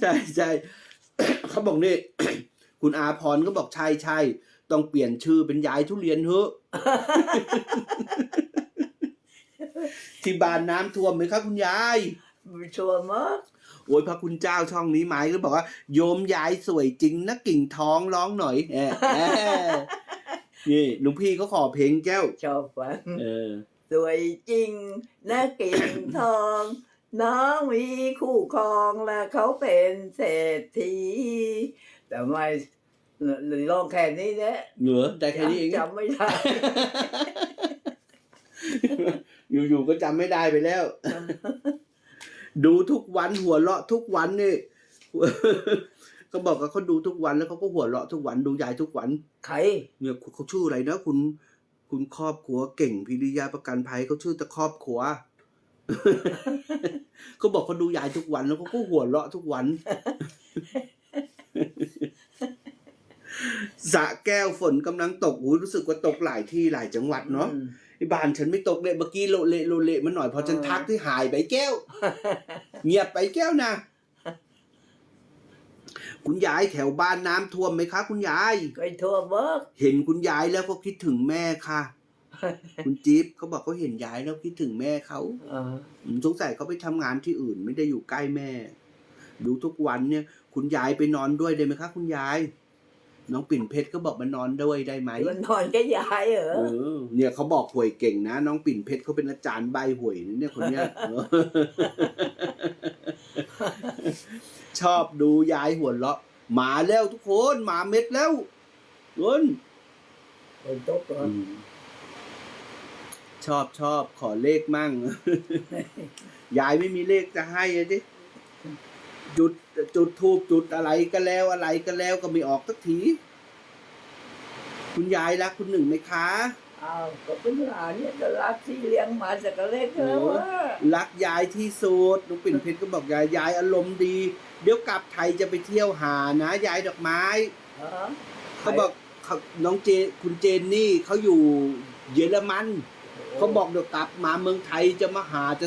ใช่ใช่เขาบอกนี่ คุณอาพรก็บอกใช่ใช่ต้องเปลี่ยนชื่อเป็นยายทุเรียนเถอะที่บ้านน้ำท่วมไหมครับคุณยายไม่ชัวร์มั้งโอ้ยพระคุณเจ้าช่องนี้ไหมก็บอกว่า โยมยายสวยจริงนะกิ่งท้องร้องหน่อยแอะแอะนี่หลุงพี่เขาขอเพลงแก้วชอบฟังเออสวยจริงนะกิ่งทอง น้องมีคู่ครองและเขาเป็นเศรษฐีแต่ไม่ลองแค่นี้เนี่ยเหนือได้แค่นี้เองจำไม่ได้ อยู่ๆก็จำไม่ได้ไปแล้ว ดูทุกวันหัวเราะทุกวันนี่ก็บอกว่าเขาดูทุกวันแล้วเขาก็หัวเราะทุกวันดูยายทุกวัน ใครเนี่ยเขาชื่ออะไรนะคุณ คุณครอบครัวเก่งพิริยาประกันภัยเขาชื่อแต่ครอบครัว เขาบอกเขาดูยายทุกวันแล้วเขาก็หัวเราะทุกวันสระแก้วฝนกำลังตกอุ้ยรู้สึกว่าตกหลายที่หลายจังหวัดเนาะอืมไอ้บ้านฉันไม่ตกเลยเมื่อกี้โลเละโลเละมันหน่อยพอฉันเออทักที่หายไปแก้ว เงียบไปแก้วนะคุณยายแถวบ้านน้ำท่วมไหมคะ คุณยายเคยทั่วเบิกเห็นคุณยายแล้วก็คิดถึงแม่ค่ะ คุณจิ๊บเขาบอกเขาเห็นยายแล้วคิดถึงแม่เขาเอออืมสงสัยเขาไปทำงานที่อื่น ไม่ได้อยู่ใกล้แม่ ดูทุกวันเนี่ย คุณยายไปนอนด้วยได้ไหมคะคุณยาย น้องปิ่นเพชรก็บอกมานอนด้วยได้ไหม มันนอนก็ยายเหรอ เออเนี่ยเขาบอกหวยเก่งนะ น้องปิ่นเพชรเขาเป็นอาจารย์ใบหวยนะเนี่ยคนเนี้ยเออ ชอบดูยายหัวเราะหมาแล้วทุกคนหมาเม็ดแล้วเงิน เป็นตุ๊กเหรอ ชอบชอบขอเลขมั่ง ยายไม่มีเลขจะให้อะดิจุดจุดทูบจุดอะไรก็แล้วอะไรก็แล้วก็ไม่ออกสักที คุณยายรักคุณหนึ่งไหมคะ อ้าวก็เป็นหลานเนี่ยก็รักที่เลี้ยงมาจากเล็กแล้วว่ารักยายที่สุดลุงปิ่นเพชรก็บอกยายยายอารมณ์ดี เดี๋ยวกลับไทยจะไปเที่ยวหานะ ยายดอกไม้เขาบอกเขาน้องเจคุณเจนนี่เขาอยู่เยอรมัน เขาบอกเดี๋ยวกลับมาเมืองไทยจะมาหาจะ